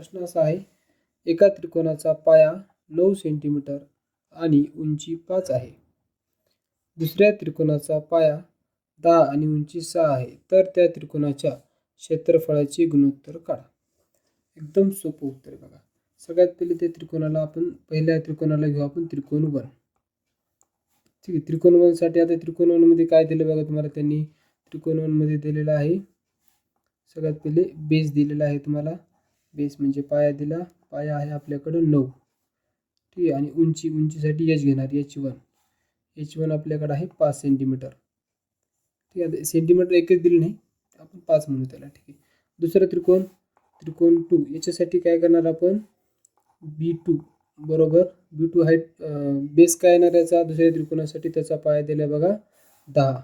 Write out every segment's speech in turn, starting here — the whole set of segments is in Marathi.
प्रश्न असा आहे एका त्रिकोणाचा पाया नऊ सेंटीमीटर आणि उंची पाच आहे. दुसऱ्या त्रिकोणाचा पाया दहा आणि उंची सहा आहे तर त्या त्रिकोणाच्या क्षेत्रफळाचे गुणोत्तर काढा. एकदम सोपं उत्तर आहे बघा. सगळ्यात पहिले त्या त्रिकोणाला आपण पहिल्या त्रिकोणाला घेऊ आपण त्रिकोण वन. ठीक आहे त्रिकोण वनसाठी आता त्रिकोण वनमध्ये काय दिलं बघा तुम्हाला त्यांनी? त्रिकोण वनमध्ये दिलेलं आहे. सगळ्यात पहिले बेस दिलेला आहे तुम्हाला. बेस म्हणजे पाया दिला पाया आहे आपल्याकडं नऊ. ठीक आहे आणि उंची उंचीसाठी एच घेणार एच वन एच वन आपल्याकडं आहे पाच सेंटीमीटर ठीक आहे सेंटीमीटर एकच दिली नाही आपण पाच म्हणू त्याला ठीक आहे. दुसरं त्रिकोण त्रिकोण टू याच्यासाठी काय करणार आपण? बी टू बरोबर? बी टू हाईट बेस काय येणार याचा? दुसऱ्या त्रिकोणासाठी त्याचा पाया दिला बघा दहा.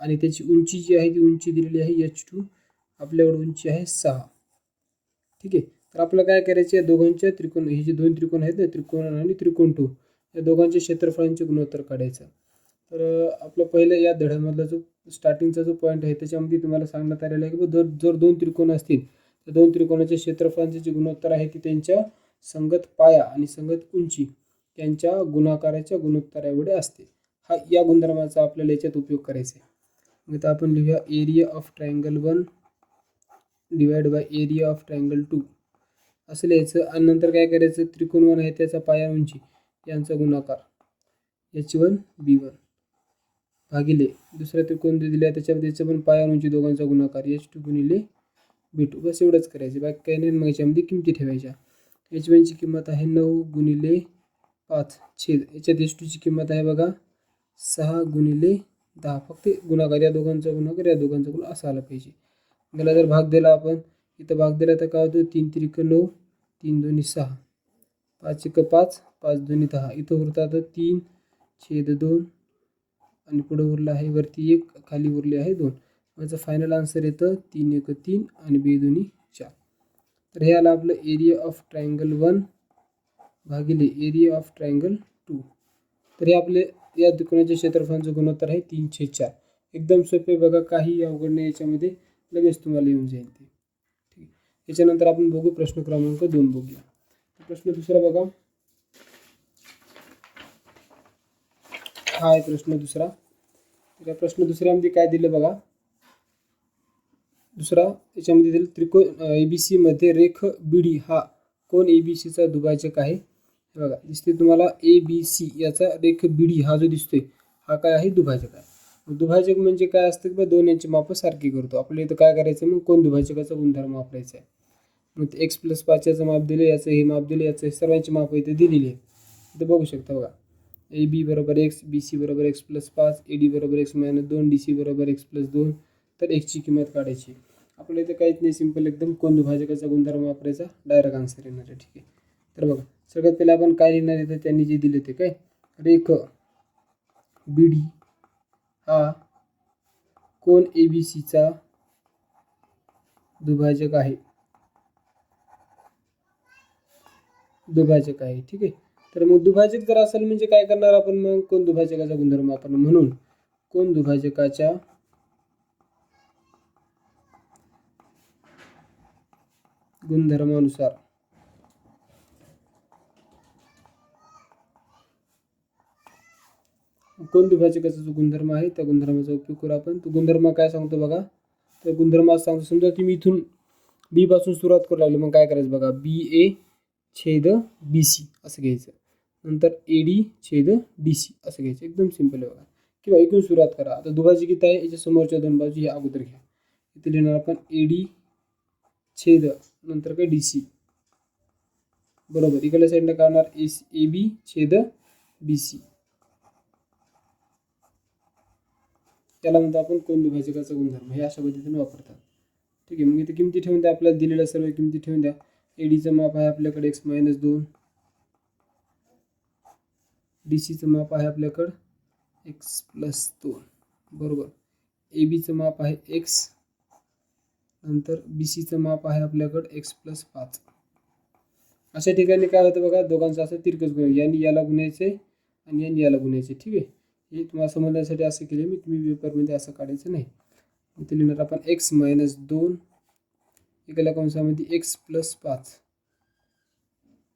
आणि त्याची उंची जी आहे ती उंची दिलेली आहे एच टू आपल्याकडे उंची आहे सहा. ठीक आहे. तर आपलं काय करायचं या दोघांच्या त्रिकोण हे जे दोन त्रिकोण आहेत ना त्रिकोण आणि त्रिकोण टू या दोघांच्या क्षेत्रफळांचे गुणोत्तर काढायचं. तर आपलं पहिलं या धड्यामधला जो स्टार्टिंगचा जो पॉईंट आहे त्याच्यामध्ये तुम्हाला सांगण्यात आलेलं आहे की जर जर दोन त्रिकोण असतील तर दोन त्रिकोणाच्या क्षेत्रफळांचे जे गुणोत्तर आहे ते त्यांच्या संगत पाया आणि संगत उंची त्यांच्या गुणाकाराच्या गुणोत्तर एवढे असते. हा या गुणधर्माचा आपल्याला याच्यात उपयोग करायचा आहे. मग आता आपण लिहूया area of triangle one divide by area of triangle two असं लिहायचं. आणि नंतर काय करायचं? त्रिकोण वन आहे त्याचा पाया उंची यांचा गुणाकार. एच वन बी वन भागिले. दुसरा त्रिकोण जो दिला आहे त्याच्यामध्ये त्याचा पण पाया उंची दोघांचा गुणाकार. एच टू गुणिले बी टू बस एवढंच करायचं. बाकी काही नाही. मग याच्यामध्ये किमती ठेवायच्या. एच वनची किंमत आहे नऊ गुणिले पाच छेद. याच्यात एच टूची किंमत आहे बघा सहा गुणिले दहा. फक्त गुणाकार. या दोघांचा गुणाकार या दोघांचा गुण असा आला पाहिजे. याला जर भाग दिला आपण इथं भाग दिला तर काय होतं? तीन त्रिक नऊ तीन दोन्ही सहा. पाच एक पाच पाच दोन्ही दहा. इथं उरतात तीन छेद दोन आणि पुढं उरलं आहे वरती एक खाली उरले आहे दोन. माझं फायनल आन्सर येतं तीन एक तीन आणि बे दोन्ही चार. तर हे आलं आपलं एरिया ऑफ ट्रायंगल वन भागिले एरिया ऑफ ट्रायंगल टू तर हे आपले या दुकानाच्या क्षेत्रफळांचं गुणोत्तर आहे तीन छेद चार. एकदम सोपे बघा काही अवघड नाही याच्यामध्ये. लगेच तुम्हाला येऊन जाईल ते. ठीक आहे. याच्यानंतर आपण बघू प्रश्न क्रमांक दोन बघूया. प्रश्न दुसरा बघा. हा आहे प्रश्न दुसरा. तर या प्रश्न दुसऱ्यामध्ये काय दिलं बघा? दुसरा याच्यामध्ये दिलं त्रिकोण ए बी सीमध्ये रेख बीडी हा कोण ए बी सीचा दुभाजक आहे? हे बघा दिसते तुम्हाला ए बी सी याचा रेख बीडी हा जो दिसतोय हा काय आहे? दुभाजक आहे. दुभाजक म्हणजे काय असतं की बा दोन यांची मापं सारखी करतो. आपल्या इथं काय करायचं? मग कोण दुभाजकाचा गुणधर्म वापरायचा आहे? मग एक्स प्लस पाच याचं माप दिलं याचं हे माप दिलं याचं सर्वांची माप इथे दिलेली आहे इथं बघू शकता बघा. ए बी बरोबर एक्स बी सी बरोबर एक्स प्लस पाच ए डी बरोबर एक्स मायनस दोन डी सी बरोबर एक्स प्लस दोन. तर एक्सची किंमत काढायची. आपल्या इथं काहीच नाही सिंपल एकदम कोण दुभाजकाचा गुणधर्म वापरायचा? डायरेक्ट आन्सर येणार आहे ठीक आहे. तर बघा सगळ्यात पहिला आपण काय लिहिणार आहे? तर त्यांनी जे दिले ते काय? रेख बी डी हा कोण ए बी सीचा दुभाजक आहे? दुभाजक आहे ठीक आहे. तर मग दुभाजक जर असेल म्हणजे काय करणार आपण मग? कोण दुभाजकाचा गुणधर्म आपण म्हणून? कोण दुभाजकाच्या गुणधर्मानुसार? कोण दुभाजकाचा जो गुणधर्म आहे त्या गुणधर्माचा उपयोग करू आपण. तो गुणधर्म काय सांगतो बघा? तर गुणधर्म असं सांगतो समजा तुम्ही इथून बी पासून सुरुवात करू लागली मग काय करायचं बघा? बी ए छेद बी सी असं घ्यायचं. नंतर ए डी छेद डी सी असं घ्यायचं. एकदम सिंपल आहे बघा. किंवा इथून सुरुवात करा. आता दुभाजी किती आहे? याच्या समोरच्या दोन बाजू ह्या अगोदर घ्या. इथे लिहिणार आपण ए डी छेद नंतर काय? डी सी बरोबर. इकडल्या साईडला काय होणार एस ए बी छेद बी सी त्याला म्हणतो आपण कोण विभाजकाचा गुणधर्म हे अशा पद्धतीने वापरतात. ठीक आहे मग इथे किमती ठेवून द्या आपल्याला दिलेल्या सर्व किमती ठेवून द्या. एडीचं माप आहे आपल्याकडे एक्स मायनस दोन. डी सीचं माप आहे आपल्याकडं एक्स प्लस दोन. बरोबर. ए बीचं माप आहे एक्स नंतर बी सीचं माप आहे आपल्याकडं एक्स प्लस पाच. अशा ठिकाणी काय होतं बघा दोघांचं असं तिरकस गुण यांनी याला गुणायचे आणि यांनी याला गुणायचे. ठीक आहे? हे तुम्हाला समजण्यासाठी असं केलं मी तुम्ही पेपरमध्ये असं काढायचं नाही. इथे लिहिणार आपण एक्स मायनस दोन एकाला कंसामध्ये एक्स प्लस पाच.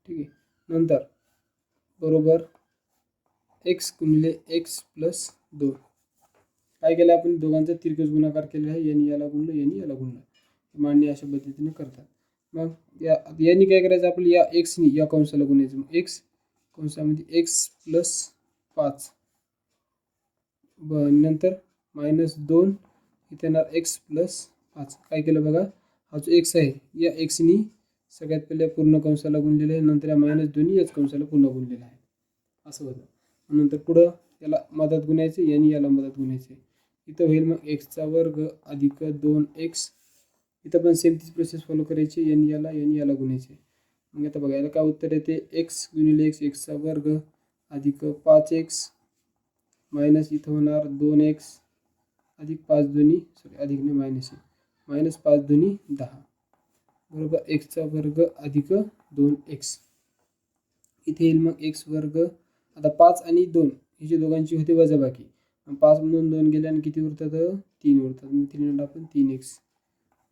ठीक आहे. नंतर बरोबर एक्स गुणिले एक्स प्लस दोन. काय केलं आपण? दोघांचा तिरकस गुणाकार केलेला आहे. यांनी याला गुणलं यांनी याला गुणलं. मांडणी अशा पद्धतीने करतात. मग या यांनी काय करायचं? आपलं या एक्सनी या कंसाला गुणायचं. मग एक्स कंसामध्ये एक्स प्लस पाच. ब नंतर मायनस दोन इथे येणार एक्स प्लस पाच. काय केलं बघा? हा जो एक्स आहे या एक्सनी सगळ्यात पहिले पूर्ण कंसाला गुणलेलं आहे. नंतर या मायनस दोन्ही याच कंसाला पुन्हा गुणलेलं आहे. असं होतं. नंतर पुढं याला मदत गुणायचे यांनी याला मदत गुणायचे. इथं होईल मग एक्सचा वर्ग अधिक दोन एक्स इथं पण सेम तीच प्रोसेस फॉलो करायची यांनी याला यांनी याला गुणायचे. मग आता बघा याला काय उत्तर येते? एक्स गुणिले एक्स एक्सचा वर्ग अधिक पाच एक्स मायनस इथं होणार दोन एक्स अधिक पाच दोन्ही सॉरी अधिक नाही मायनस आहे मायनस पाच दोन्ही दहा. बरोबर एक्सचा वर्ग अधिक दोन एक्स. इथे येईल मग एक्स वर्ग आता पाच आणि दोन ही जी दोघांची होते वजाबाकी. पाच म्हणून दोन गेले आणि किती उरतात? तीन उरतात. मग तीन आपण तीन एक्स.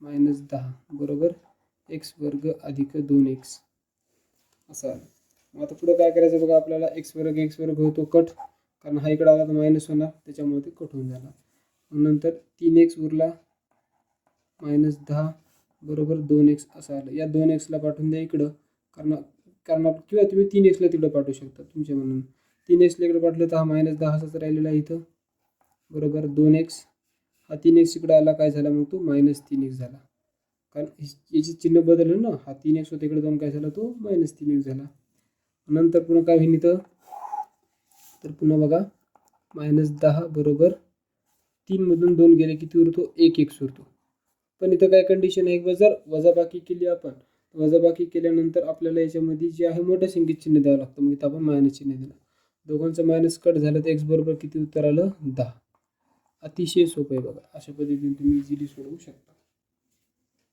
मायनस दहा. बरोबर एक्स वर्ग अधिक दोन एक्स. असं आलं. मग आता पुढं काय करायचं बघा आपल्याला? एक्स वर्ग एक्स वर्ग होतो कट. कारण हा इकडे आला तर मायनस होणार त्याच्यामुळे ते कट होऊन जाणार. नंतर तीन एक्स उरला मायनस दहा बरोबर दोन एक्स असं आलं. या दोन एक्सला पाठवून द्या इकडं. कारण कारण किंवा तुम्ही तीन एक्सला तिकडं पाठवू शकता तुमच्या म्हणून. तीन एक्सला इकडं पाठवलं तर हा मायनस दहा असाच राहिलेला इथं. बरोबर दोन एक्स हा तीन एक्स इकडे आला काय झाला मग तो? मायनस तीन एक्स झाला. कारण हि- याची चिन्ह बदललं ना हा तीन एक्स होता इकडे जाऊन काय झाला? तो मायनस तीन एक्स झाला. नंतर पुन्हा काय होईल इथं? तर पुन्हा बघा मायनस दहा बरोबर तीनमधून दोन गेले किती उरतो? एक एक उरतो. पण इथं काय कंडिशन आहे? की जर वजाबाकी केली आपण. वजाबाकी केल्यानंतर आपल्याला याच्यामध्ये जे आहे मोठ्या संख्येत चिन्ह द्यावं लागतं. मग इथं आपण मायनस चिन्ह दिलं. दोघांचं मायनस कट झालं तर एक्स बरोबर किती उत्तर आलं? दहा. अतिशय सोपं आहे बघा. अशा पद्धतीने तुम्ही इझिली सोडवू शकता.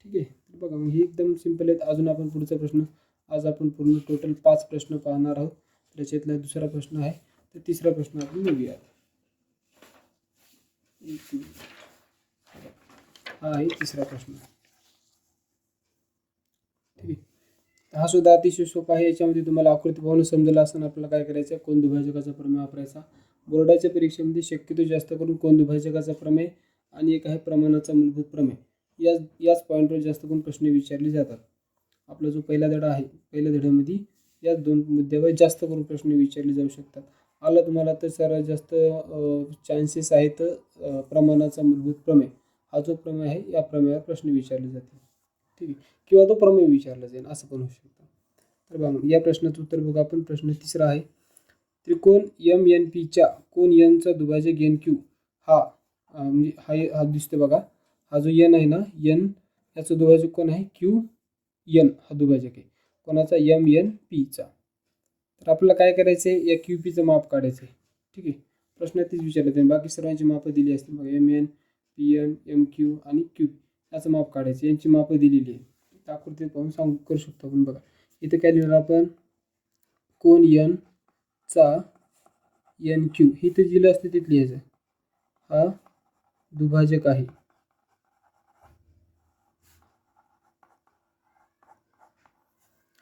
ठीक आहे? तर बघा मग हे एकदम सिंपल आहेत. अजून आपण पुढचा प्रश्न. आज आपण पूर्ण टोटल पाच प्रश्न पाहणार आहोत. त्याच्यातला दुसरा प्रश्न आहे तर तिसरा प्रश्न आपण बघूया. एक हा आहे तिसरा प्रश्न. ठीक आहे. हा सुद्धा अतिशय सोपा आहे. याच्यामध्ये तुम्हाला आकृती पाहून समजलं असताना आपल्याला काय करायचं आहे? कोण दुभाजकाचा प्रमेय वापरायचा. बोर्डाच्या परीक्षेमध्ये शक्यतो जास्त करून कोण दुभाजकाचा प्रमेय आणि एक आहे प्रमाणाचा मूलभूत प्रमेय. याच याच पॉईंटवर जास्त करून प्रश्न विचारले जातात. आपला जो पहिला धडा आहे पहिल्या धड्यामध्ये याच दोन मुद्द्यावर जास्त करून प्रश्न विचारले जाऊ शकतात. आला तुम्हाला तर सर्वात जास्त चान्सेस आहेत प्रमाणाचा मूलभूत प्रमेय. हा जो प्रमेय आहे या प्रमेयावर प्रश्न विचारले जातील. ठीक आहे. किंवा तो प्रमेय विचारला जाईल असं पण होऊ शकतं. तर बघा या प्रश्नाचं उत्तर बघा आपण. प्रश्न तिसरा आहे. त्रिकोण एम एन पीच्या कोण एनचा दुभाजक एन क्यू हा म्हणजे हा हा दिसतो बघा. हा जो एन आहे ना एन याचं दुभाजक कोण आहे? क्यू एन हा दुभाजक आहे. कोणाचा? एम एन पीचा तर आपल्याला काय करायचं आहे या क्यू पीचं माप काढायचं आहे ठीक आहे? प्रश्न तीच विचारलं त्यांनी बाकी सर्वांची मापं दिली असतील. बघा M N P N M Q आणि क्यू याचं माप काढायचं यांची मापं दिलेली आहे आकृती पाहून सांगू करू शकतो आपण. बघा इथं काय लिहिलं आपण? कोण यन चा एन क्यू ही तर जिलं असते तिथं लिहायचं हा दुभाजक आहे.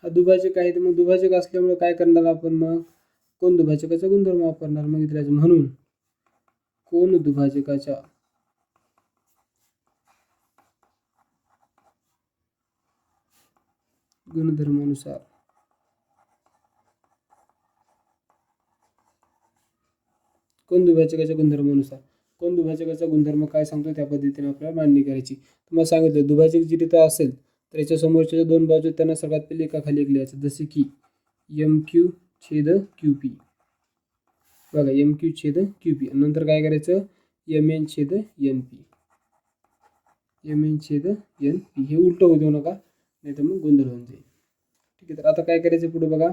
दुभाजक आहे तर मग दुभाजक असल्यामुळे काय करणार आपण मग? कोण दुभाजकाचा गुणधर्म वापरणार मग इथे म्हणून. कोण दुभाजकाच्या गुणधर्मानुसार. कोण दुभाजकाच्या गुणधर्मानुसार? कोण दुभाजकाचा गुणधर्म काय सांगतो त्या पद्धतीने आपल्याला मांडणी करायची. तुम्हाला सांगितलं दुभाजक जी तिथं असेल तर याच्या समोरच्या ज्या दोन बाजू त्यांना सगळ्यात पहिले एकाखाली एक लिहायचं जसे की एम क्यू छेद क्यू पी बघा एम क्यू छेद क्यू पी नंतर काय करायचं? एम एन छेद एन पी एम एन छेद एन पी हे उलटं होऊ देऊ नका नाही तर मग गोंधळ होऊन जाईल. ठीक आहे तर आता काय करायचं पुढे बघा?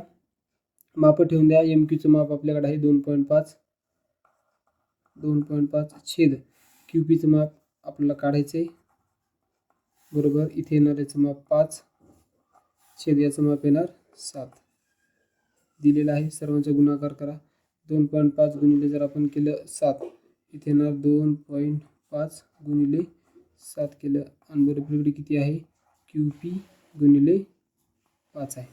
माप ठेवून द्या. एम क्यूचं माप आपल्याकडे आहे दोन पॉईंट पाच. दोन पॉईंट पाच छेद क्यू पीचं माप आपल्याला काढायचं आहे बरोबर. इथे येणार याचं माप पाच छेद याचं माप येणार सात. दिलेलं आहे. सर्वांचा गुणाकार करा. दोन पॉईंट पाच गुणिले जर आपण केलं सात इथे येणार दोन पॉईंट पाच गुणिले सात केलं. आणि बरोबर इकडे किती आहे? क्यू पी गुणिले पाच आहे.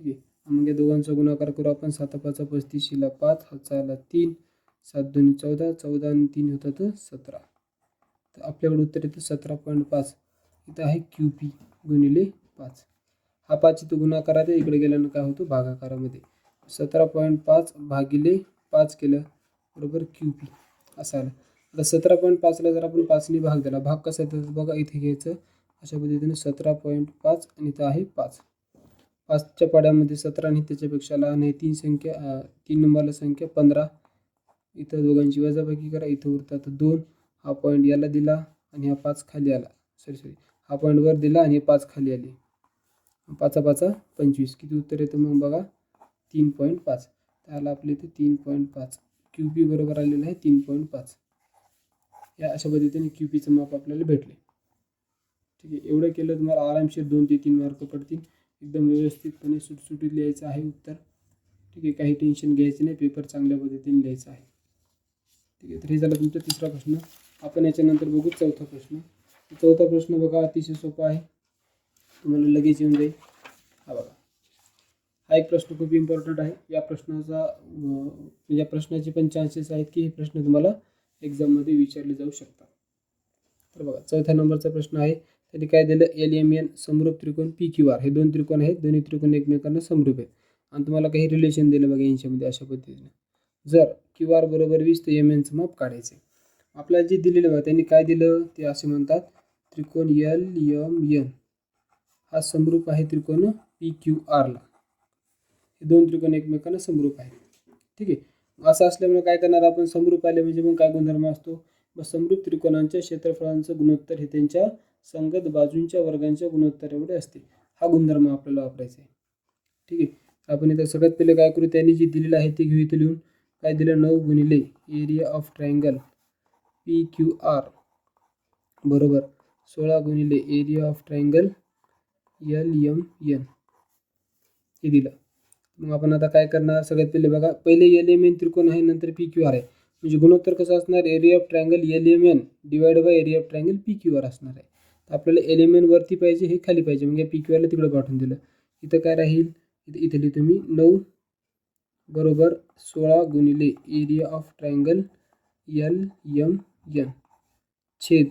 ठीक आहे. मग या दोघांचा गुणाकार करू आपण. सात पाच पस्तीसशेला पाच हाताला तीन सात दोन्ही चौदा चौदा आणि तीन होतात सतरा. तर आपल्याकडे उत्तर येतं सतरा पॉईंट पाच. इथं आहे क्यू पी गुणिले पाच. हा पाच इथं गुणाकार आहे इकडे गेल्यानं काय होतं? भागाकारामध्ये. सतरा पॉईंट पाच भागिले पाच केलं बरोबर क्यू पी असं आलं. आता सतरा पॉईंट पाचला जर आपण पाचने भाग दिला भाग कसा येतो? बघा इथे घ्यायचं. अशा पद्धतीने सतरा पॉईंट पाच आणि इथं आहे पाच. पाचच्या पाड्यामध्ये सतरा आणि त्याच्यापेक्षा लहान आहे तीन संख्या तीन नंबरला संख्या पंधरा. इथं दोघांची वजाबाकी करा. इथं उरतात दोन. हा पॉईंट याला दिला आणि हा पाच खाली आला. सॉरी सॉरी हा पॉईंट वर दिला आणि हे पाच खाली आले. पाचा पाचा पंचवीस. किती उत्तर येतं मग बघा? तीन पॉईंट पाच. त्याला आपले इथे तीन पॉईंट पाच. क्यू पी बरोबर आलेलं आहे तीन पॉईंट पाच. या अशा पद्धतीने क्यू पीचं माप आपल्याला भेटले. ठीक आहे. एवढं केलं तुम्हाला आरामशीर दोन ते तीन मार्क पडतील. एकदम व्यवस्थितपणे सुटसुटीत लिहायचं आहे उत्तर. ठीक आहे. काही टेन्शन घ्यायचं नाही. पेपर चांगल्या पद्धतीने लिहायचा आहे. ठीक आहे. तर हे झालं तुमचा तिसरा प्रश्न. आपण याच्यानंतर बघू चौथा प्रश्न. चौथा प्रश्न बघा अतिशय सोपा आहे. तुम्हाला लगेच येऊन जाईल. हा बघा. हा एक प्रश्न खूप इम्पॉर्टंट आहे. या प्रश्नाचा या प्रश्नाचे पण चान्सेस आहेत की हे प्रश्न तुम्हाला एक्झाममध्ये विचारले जाऊ शकतात. तर बघा चौथ्या नंबरचा प्रश्न आहे. त्यांनी काय दिलं? एल एम एन समरूप त्रिकोण पी क्यू आर हे दोन त्रिकोण आहेत. दोन्ही त्रिकोण एकमेकांना समरूप आहेत. आणि तुम्हाला काही रिलेशन दिलं बघा यांच्यामध्ये अशा पद्धतीने. जर क्यू आर बरोबर वीस तर एम एनचं माप काढायचं आहे आपल्याला जे दिलेलं बघा त्यांनी काय दिलं? ते असे म्हणतात त्रिकोण एल यम एन हा समरूप आहे त्रिकोण पी क्यू आरला हे दोन त्रिकोण एकमेकांना समरूप आहेत. ठीक आहे? असं असल्यामुळे काय करणार आपण? समरूप आले म्हणजे मग काय गुणधर्म असतो? मग समरूप त्रिकोणांच्या क्षेत्रफळांचं गुणोत्तर हे त्यांच्या संगत बाजूंच्या वर्गांच्या गुणोत्तर एवढे असते हा गुणधर्म आपल्याला वापरायचा आहे. ठीक आहे? आपण इथं सगळ्यात पहिले काय करू? त्यांनी जी दिलेलं आहे ते घेऊ इथं लिहून. काय दिलं? नऊ गुणिले area of triangle P Q R. बरोबर. सोळा गुणिले area of triangle L M N हे दिलं. मग आपण आता काय करणार? सगळ्यात पहिले बघा पहिले एल एम एन त्रिकोण आहे नंतर पी क्यू आर आहे. म्हणजे गुणोत्तर कसं असणार? Area of triangle L M N divide by area of triangle P Q R असणार आहे. तर आपल्याला एल एम एन वरती पाहिजे हे खाली पाहिजे. म्हणजे पी क्यू आरला तिकडे पाठवून दिलं. इथं काय राहील? इथं इथे लिहितो मी. नऊ बरोबर सोळा गुणिले area of triangle L M N छेद.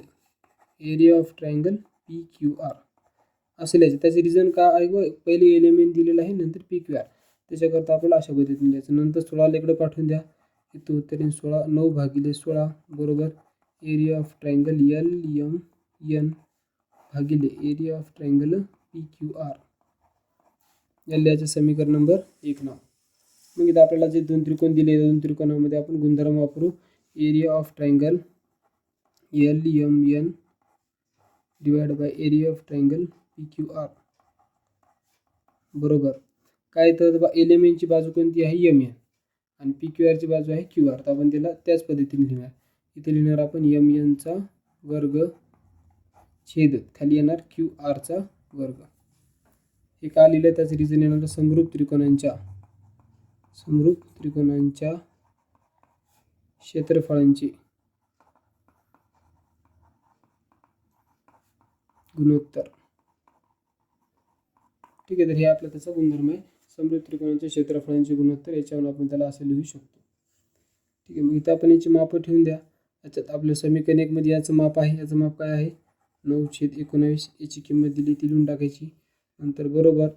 Area of triangle P Q R असं लिहायचं त्याचे रिझन काय आहे व पहिले एलिमेंट दिलेलं आहे नंतर पी क्यू आर त्याच्याकरता आपल्याला अशा पद्धतीने लिहायचं. नंतर सोळाला इकडे पाठवून द्या. इथं तरी सोळा नऊ भागिले सोळा बरोबर. Area of triangle L M N भागिले area of triangle P Q R L याचं समीकरण नंबर एक नाव. मग इथं आपल्याला जे दोन त्रिकोण दिले दोन त्रिकोणामध्ये आपण गुणधर्म वापरू. Area of triangle L M N divide by area of triangle P Q R बरोबर. काय तर बा एनची बाजू कोणती आहे? एम एन आणि पी क्यू आरची बाजू आहे क्यू आर तर आपण त्याला त्याच पद्धतीने लिहिणार इथे लिहिणार आपण एम एनचा वर्ग छेद. खाली येणार क्यू आरचा वर्ग. हे का लिहिलं त्याचं रिझन येणार समरूप त्रिकोणांच्या. समरूप त्रिकोणांच्या क्षेत्रफळांचे. गुणोत्तर. ठीक आहे तर हे आपला त्याचा गुणधर्म आहे. समृद्ध त्रिकोणाच्या क्षेत्रफळांचे गुणोत्तर याच्यावर आपण त्याला असं लिहू शकतो. ठीक आहे मग इथं आपण याची मापं ठेवून द्या. याच्यात आपलं समीकरण एकमध्ये याचं माप आहे याचं माप काय आहे? नऊ छेद एकोणावीस याची किंमत दिली ती लिहून टाकायची. नंतर बरोबर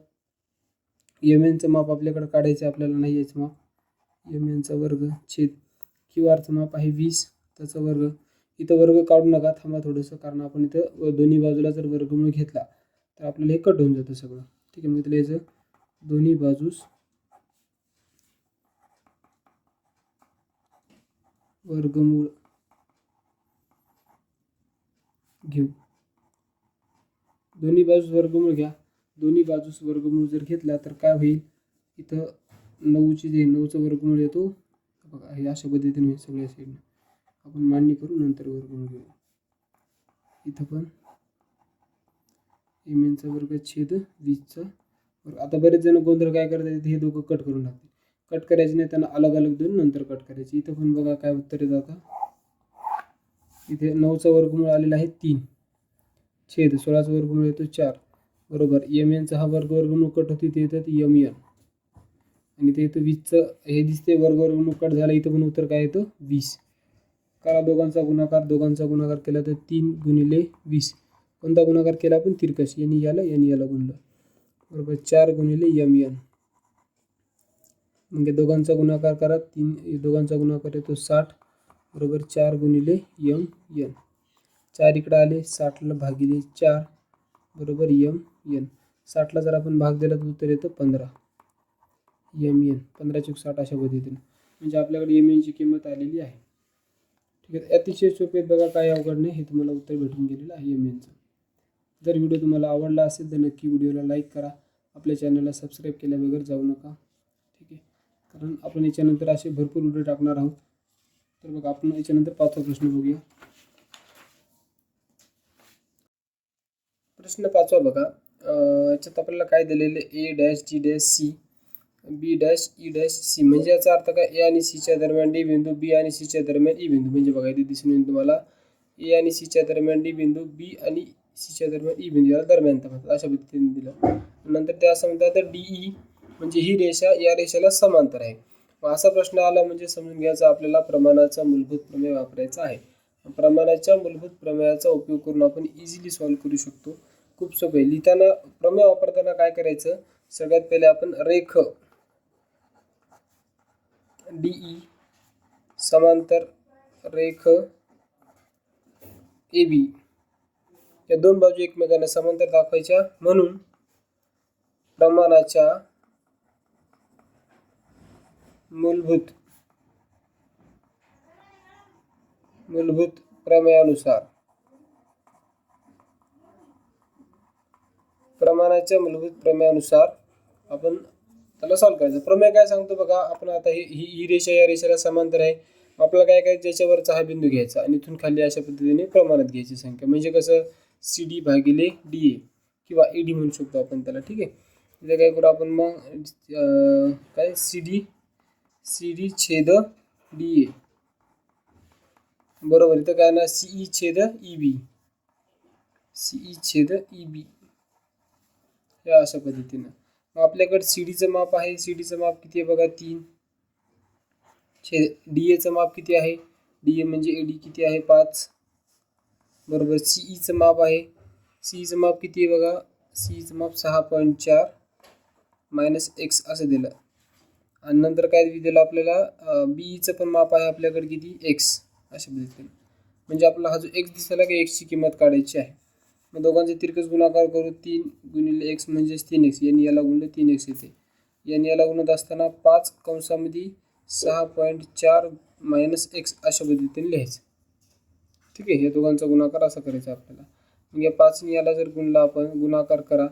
एम एनचं माप आपल्याकडे काढायचं आपल्याला नाही याचं माप. एम एनचा वर्ग छेद क्यू आरचं माप आहे वीस त्याचा वर्ग इथं वर्ग काढू नका थांबा थोडंसं कारण आपण इथं दोन्ही बाजूला जर वर्गमूळ घेतला तर आपल्याला हे कट होऊन जातं सगळं. ठीक आहे मग इथलं याचं दोन्ही बाजूस वर्गमूळ घेऊ. दोन्ही बाजूस वर्गमूळ घ्या. दोन्ही बाजूस वर्गमूळ जर घेतला तर काय होईल? इथं नऊची जे नऊचं वर्गमूळ येतो बघा हे अशा पद्धतीने सगळ्या साईडनं आपण मांडणी करू नंतर वर्गमूळ घेऊ. इथं पण एम एनचा वर्ग छेद वीसचा वर्ग. आता बरेच जण गोंधळ काय करतात हे दोघं कट करून टाकते कट करायचे नाही त्यांना अलग अलग देऊन नंतर कट करायचे. इथं पण बघा काय उत्तर येतं आता इथे नऊचा वर्गमूळ आलेला आहे तीन. छेद सोळाचा वर्गमूळ येतो चार. बरोबर. एम एनचा हा वर्ग वर्गमूळ कट होते ते येतात यम एन आणि ते येतं वीसचं हे दिसते वर्ग वर्गमूळ कट झाला इथं पण उत्तर काय येतं? वीस. करा दोघांचा गुणाकार दोघांचा गुणाकार केला तर तीन गुणिले वीस. कोणता गुणाकार केला आपण? तिरकस. यांनी याला यांनी याला गुणलं. बरोबर? चार गुणिले यम यन. म्हणजे दोघांचा गुणाकार करा तीन दोघांचा गुणाकार येतो साठ. बरोबर? चार गुणिले यम यन. चार इकडं आले साठला भागिले चार. बरोबर? M N. साठला जर आपण भाग दिला तर उत्तर येतं पंधरा. एम एन पंधरा चौक साठ अशा पद्धतीनं. म्हणजे आपल्याकडे एम एनची किंमत आलेली आहे. ठीक आहे. अतिशय सोपे आहेत बघा काय अवघड नाही. हे तुम्हाला उत्तर भेटून गेलेलं आहे. एम एनचं जर व्हिडिओ तुम्हाला आवडला असेल तर नक्की व्हिडिओला लाईक करा. आपल्या चॅनलला सबस्क्राईब केल्याबगैर जाऊ नका. ठीक आहे. कारण आपण याच्यानंतर असे भरपूर व्हिडिओ टाकणार आहोत. तर बघा आपण याच्यानंतर पाचवा प्रश्न बघूया. प्रश्न पाचवा बघा. याच्यात आपल्याला काय दिलेलं A dash G dash C B dash E dash C. म्हणजे याचा अर्थ काय? ए आणि सीच्या दरम्यान डी बिंदू बी आणि सीच्या दरम्यान ई बिंदू. म्हणजे बघा इथे दिसून येईल तुम्हाला. ए आणि सीच्या दरम्यान डी बिंदू बी आणि सीच्या दरम्यान ई बिंदू. याला दरम्यान म्हणतात. अशा पद्धतीने दिलं. नंतर ते असं म्हणतात तर डी ई म्हणजे ही रेषा या रेषेला समांतर आहे. मग असा प्रश्न आला म्हणजे समजून घ्यायचा आपल्याला प्रमाणाचा मूलभूत प्रमेय वापरायचा आहे. प्रमाणाच्या मूलभूत प्रमेयाचा उपयोग करून आपण इझिली सॉल्व्ह करू शकतो. खूप सोपे लिहिताना प्रमेय वापरताना काय करायचं? सगळ्यात पहिले आपण रेख डीई समांतर रेख ए बी. या दोन बाजू एकमेकांना समांतर दाखवायच्या. म्हणून प्रमाणाच्या मूलभूत मूलभूत प्रमेयानुसार प्रमाणाच्या मूलभूत प्रमेयानुसार आपण त्याला सॉल्व्ह करायचं. प्रमेय काय सांगतो बघा आपण आता ही ही ही रेषा या रेषेला समांतर आहे. आपला आपल्याला काय करायचं ज्याच्यावरचा हा बिंदू घ्यायचा आणि इथून खाली अशा पद्धतीने प्रमाणात घ्यायची संख्या. म्हणजे कसं सी डी भागिले डी ए किंवा ए डी म्हणू शकतो आपण त्याला ठीक आहे? तिथे काय करू आपण मग काय? सी डी सी डी छेद डी ए बरोबर इथं काय ना सीई e छेद ई बी सीई छेद e ई बी या अशा पद्धतीनं. आपल्याकडे सी डीचं माप आहे. सी डीचं माप किती आहे बघा? तीन. छे डी एचं माप किती आहे? डी ए म्हणजे ए डी किती आहे? पाच. बरोबर. सी ईचं माप आहे. सी ईचं माप किती आहे बघा? सी ईचं माप सहा पॉईंट चार मायनस एक्स असं दिलं. आणि नंतर काय दिलं आपल्याला? बीईचं पण माप आहे आपल्याकडे किती? एक्स अशा पद्धतीने. म्हणजे आपला हा जो एक्स दिसला की एक्सची किंमत काढायची आहे. मग दोघांचे तिरकस गुणाकार करू तीन गुणिले एक्स म्हणजेच तीन एक्स एन याला गुणलं तीन एक्स येते. एन याला गुणत असताना पाच कंसामध्ये सहा पॉईंट चार मायनस एक्स अशा पद्धतीने लिहायचं. ठीक आहे? या दोघांचा गुणाकार असा करायचा आपल्याला. मग या पाचने याला जर गुणला आपण गुणाकार करा.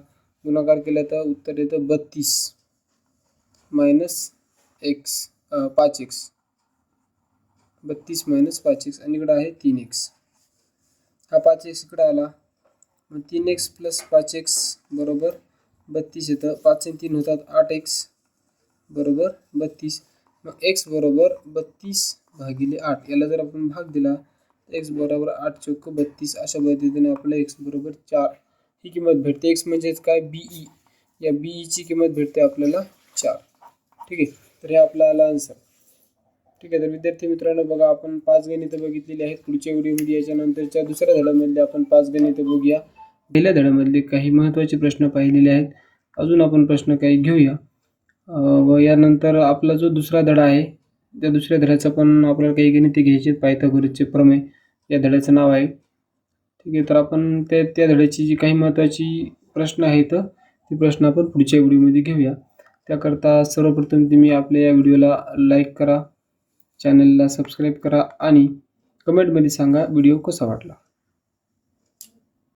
गुणाकार केला तर उत्तर येतं बत्तीस मायनस एक्स पाच एक्स बत्तीस मायनस पाच एक्स आणि इकडं आहे तीन एक्स हा पाच एक्स इकडं आला. मग तीन एक्स प्लस पाच एक्स बरोबर बत्तीस येतं. पाच आणि तीन होतात आठ एक्स बरोबर बत्तीस. मग एक्स बरोबर बत्तीस भागिले आठ. याला जर आपण भाग दिला तर एक्स बरोबर आठ चौक बत्तीस अशा पद्धतीने आपल्याला एक्स बरोबर चार. ही किंमत भेटते. एक्स म्हणजेच काय? बीई या बीईची किंमत भेटते आपल्याला चार. ठीक आहे? तर हे आपला आला आन्सर ठीक आहे तर विद्यार्थी मित्रांनो बघा आपण पाच गणितं बघितलेली आहेत. पुढच्या व्हिडिओमध्ये याच्यानंतरच्या दुसऱ्या धड्यामधले आपण पाच गणितं बघूया. पहिल्या धड्यामधले काही महत्त्वाचे प्रश्न पाहिलेले आहेत. अजून आपण प्रश्न काही घेऊया. व यानंतर आपला जो दुसरा धडा आहे त्या दुसऱ्या धड्याचा पण आपल्याला काही गणिते घ्यायचे आहेत पायथागोरसचे प्रमेय या धड्याचं नाव आहे. ठीक आहे तर आपण त्या त्या धड्याची जी काही महत्त्वाची प्रश्न आहेत ते प्रश्न आपण पुढच्या व्हिडिओमध्ये घेऊया. त्याकरता सर्वप्रथम तुम्ही आपल्या या व्हिडिओला लाईक करा. चॅनलला सबस्क्राईब करा आणि कमेंटमध्ये सांगा व्हिडिओ कसा वाटला.